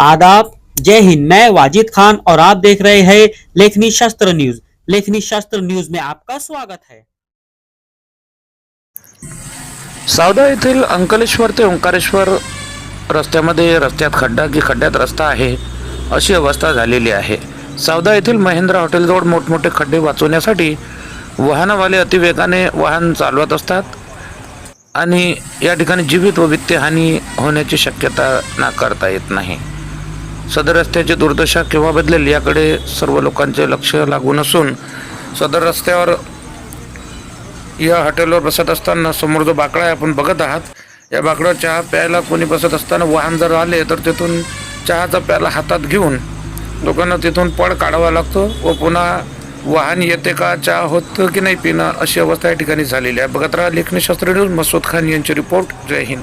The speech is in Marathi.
आदाब। जय हिंद। मैं वाजिद खान और आप देख रहे हैं लेखनी शास्त्र न्यूज। लेखनी शास्त्र न्यूज में आपका स्वागत है। सावदा येथील अंकलेश्वर ते ओंकारेश्वर रस्त्यामध्ये रस्त्यात खड्डा की खड्ड्यात रस्ता आहे अशी अवस्था झालेली आहे. सावदा येथील महेंद्र हॉटेलजवळ मोठमोठे खड्डे वाचवण्यासाठी वाहनवाले अतिवेगाने वाहन चालवत असतात आणि या ठिकाणी जीवित व वित्तहानी होण्याची शक्यता नाकारता येत नाही. सदर रस्त्याची दुर्दशा केव्हा बदलेल याकडे सर्व लोकांचे लक्ष लागून असून सदर रस्त्यावर या हॉटेलवर बसत असताना समोर जो बाकडा आहे आपण बघत आहात. या बाकड्यावर चहा प्यायला कोणी बसत असताना वाहन जर आले तर तिथून चहाचा प्याला हातात घेऊन लोकांना तिथून पळ काढावा लागतो व पुन्हा वाहन येते का चहा होतं की नाही पिणं अशी अवस्था या ठिकाणी झालेली आहे. बघत राहा लेखनी शास्त्री न्यूज मसूद खान यांची रिपोर्ट. जय हिंद.